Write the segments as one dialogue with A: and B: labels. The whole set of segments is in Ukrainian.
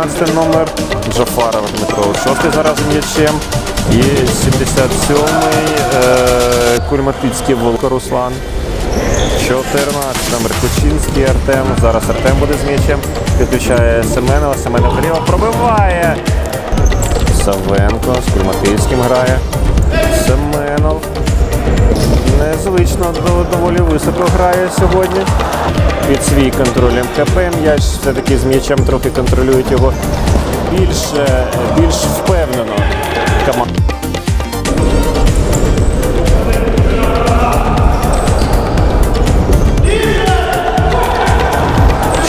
A: 15 номер Джафаров Дмитро. 6 зараз м'ячем. І 77-й е, Кульматицький Волко Руслан. 14 номер Кучинський Артем. Зараз Артем буде з м'ячем. Підключає Семенова. Семенов вліво пробиває. Савенко з Кульматицьким грає. Семенов. Незвично доволі високо грає сьогодні. Під свій контроль МКП. М'яч все-таки з м'ячем трохи контролюють його більш, е, більш впевнено.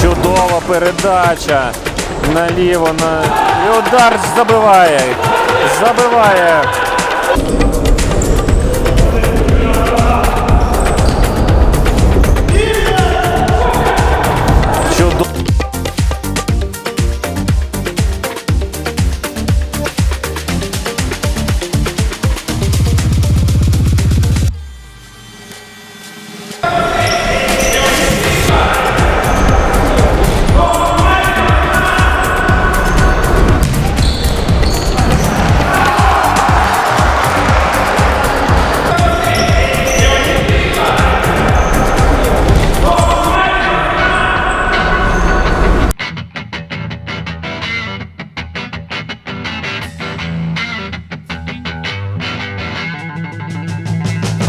A: Чудова передача наліво на і удар забиває. Забиває.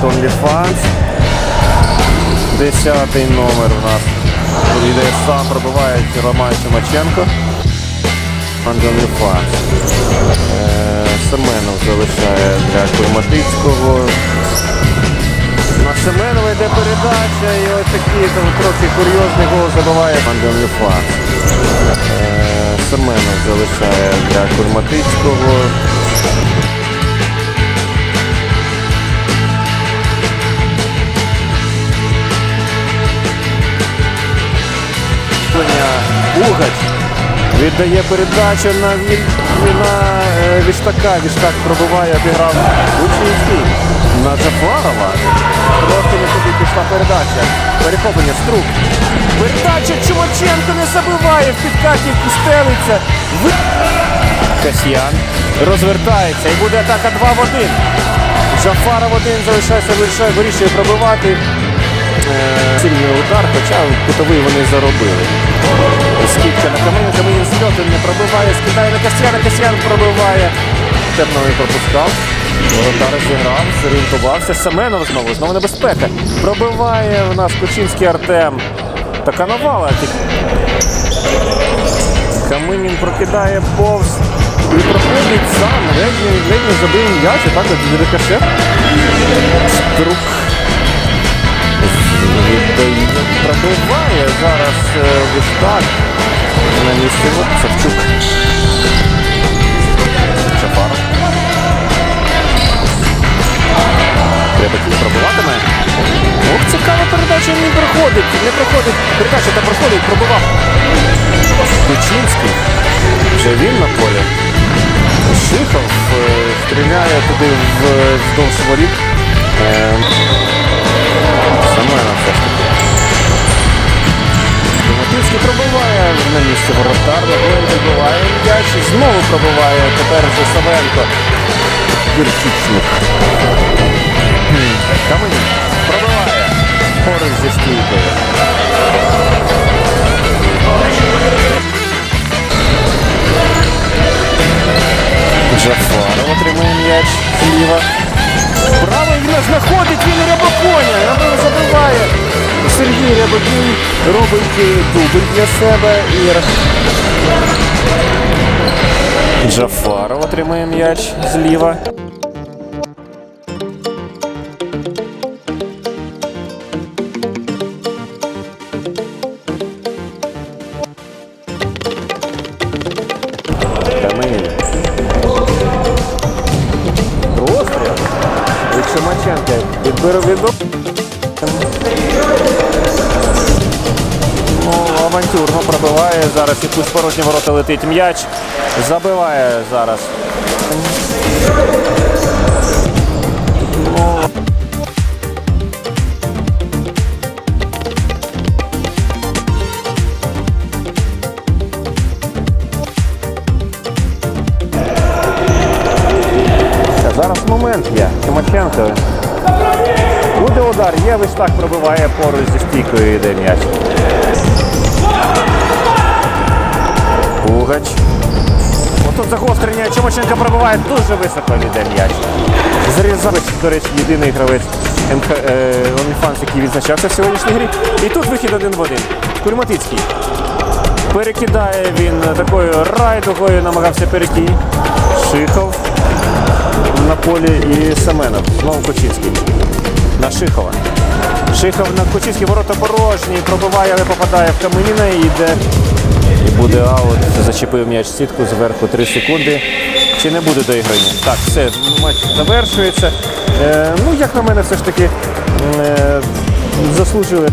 A: OnlyFans. Десятий номер у нас. Йде сам пробиває Роман Чумаченко. OnlyFans. Е, Семенов залишає для Кульматицького. На Семенова йде передача і ось такий там трохи курйозний гол забиває OnlyFans. Е, Семенов залишає для Кульматицького. Визволення. Бугач віддає передачу на, на е, Віштака. Віштак пробиває, обіграв Лучинський на Джафарова. Просто не туди пішла передача. Перехоплення струк. Передача Чумаченко не забиває в підкаті стелиться. Ви... Касьян розвертається і буде атака 2 в 1. Джафаров один залишається, вирішує пробивати. Сильний удар, хоча кутовий вони заробили. Скидка на камені, камені сльоти не пробиває, скидає на Касьяна, Касьян пробиває. Терновий пропускав. Воротар зіграв, зорієнтувався. Семенов знову, знову небезпека. Пробиває в нас Кучинський Артем. Така навала. Каминін прокидає повз і проходить сам. Ледь не, забив м'яч, і так от рикошет. Струк пробиває зараз е, Віштак на місці Савчук. Чапаров. Треба пробиватиме. Ох, цікава передача не проходить. Не проходить. Передача та проходить, пробивав. Кучинський. Вже він на полі. Шихов е, стріляє туди в, вздовж воріт. Тимотинський пробиває на місці воротар, Легоєн вибиває м'яч і знову пробиває тепер вже Савенко. Вірчичник. Каменюк пробиває. Поруч зі стійкою. Джафаров отримує м'яч зліва. Право він знаходить, він Рябоконя. Сергій Рябокінь робить е, дубль для себе і Джафаров отримує м'яч зліва. Розстріл від Шимаченка. Відбір відбір. авантюрно ну, пробиває. Зараз якусь порожні ворота летить м'яч. Забиває зараз. Зараз момент є. Тимошенко. Буде удар, є виштак пробиває поруч зі стійкою йде м'яч. Пугач. Отут загострення. Чомоченко пробиває дуже високо йде м'яч. Зрізавич, до речі, єдиний гравець МХ, е, який відзначався в сьогоднішній грі. І тут вихід один в один. Курматицький. Перекидає він такою райдугою, намагався перейти. Шихов на полі і Семенов. Знову Кочинський. На Шихова. Шихов на Кочинський ворота порожні, пробиває, але попадає в Каменіна і йде. І буде аут. Зачепив м'яч сітку зверху 3 секунди. Чи не буде доіграння? Так, все, матч завершується. Е, ну, як на мене, все ж таки е, заслужили